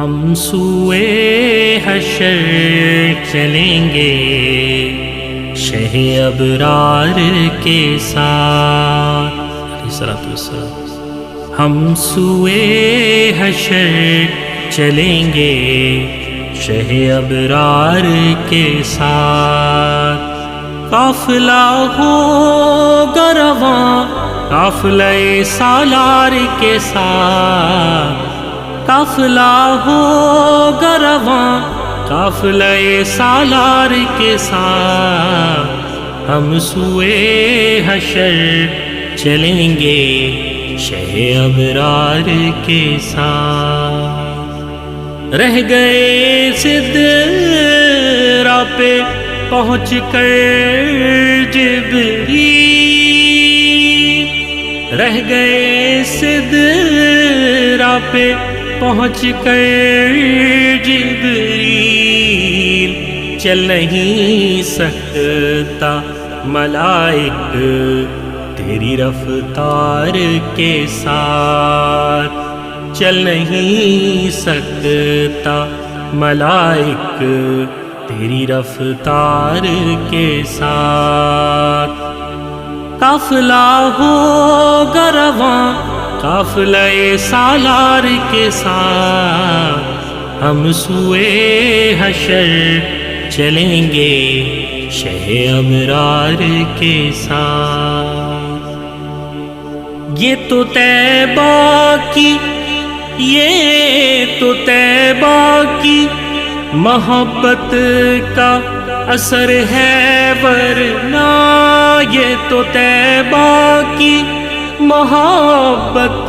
हम सुए हशर चलेंगे, शह अबरार के साथ। हम सुए हशर चलेंगे, शह अबरार के साथ। काफिला हो गरवा काफिले सालार के साथ। काफिला हो गरवा काफिले सालार के साथ। हम सुए हशर चलेंगे शह अबरार के साथ। रह गए सिद्धरा पे पहुँच कर जिबरी रह गए सिद्धरा पे पहुँच कर जिबरील। चल नहीं सकता मलाइक तेरी रफ्तार के साथ। चल नहीं सकता मलाइक तेरी रफ्तार के साथ। काफिला हो गरवा काफिले सालार के साथ हम सुए हशर चलेंगे शह अबरार के साथ। ये तो तैबा की, ये तो तैबा की मोहब्बत का असर है, वरना ये तो तैबा की मोहब्बत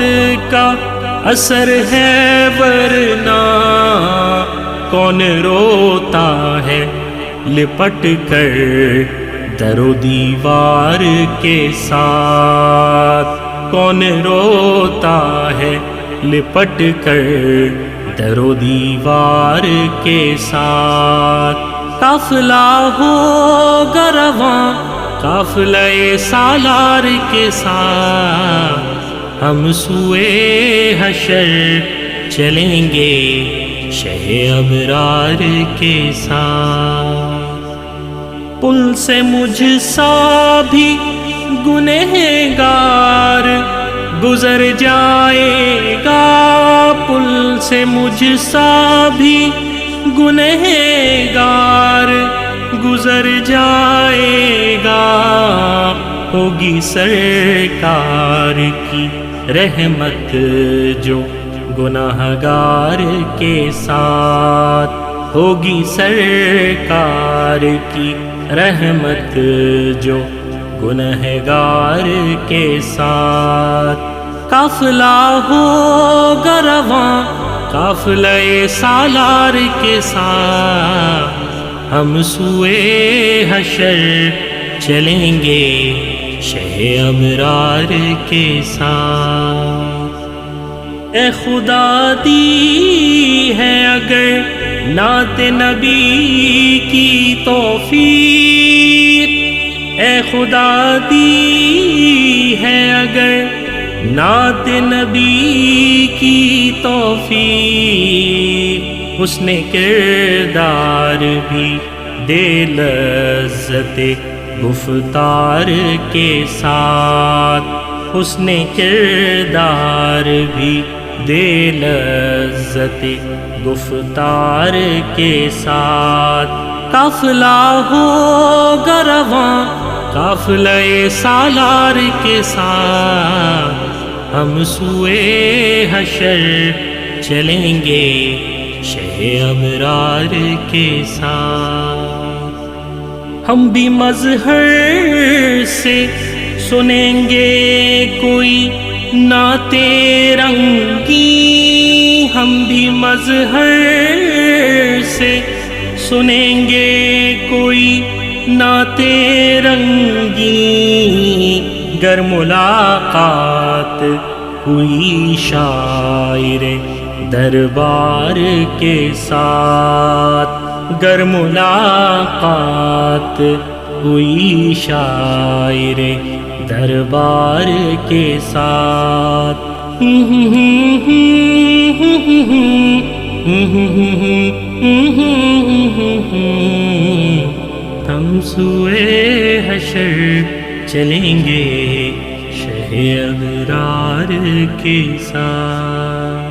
का असर है, वरना कौन रोता है? लिपट कर दरो दीवार के साथ। कौन रोता है? लिपट कर दरो दीवार के साथ। काफिला हो गरवा काफिले सालार के साथ हम सुए हशर चलेंगे शह अबरार के साथ। पुल से मुझ सा भी गुनहगार गुजर जाएगा। पुल से मुझ सा भी गुनहगार गुजर जाएगा होगी सरकार की रहमत जो गुनाहगार के साथ होगी सरकार की रहमत जो गुनहगार के साथ। काफिला हो गरवा काफिले सालार के साथ। हम सुए हशर चलेंगे। शह अबरार के साथ। ए खुदा दी है अगर नात नबी की तोफीक। ए खुदा दी है अगर नात नबी की तोफीक। उसने किरदार भी दे लज्जत गुफ्तार के साथ उसने किरदार भी दे लज्जत गुफ्तार के साथ। काफिला हो गरवा काफिले सालार के साथ। हम सुए हशर चलेंगे शह अबरार के साथ। हम भी मजहर से सुनेंगे कोई नाते रंगी। हम भी मजहर से सुनेंगे कोई नाते रंगी। गर मुलाकात हुई शायर दरबार के साथ। गर मुलाकात हुई शायर दरबार के साथ। हम सुए हशर चलेंगे शह अबरार के साथ।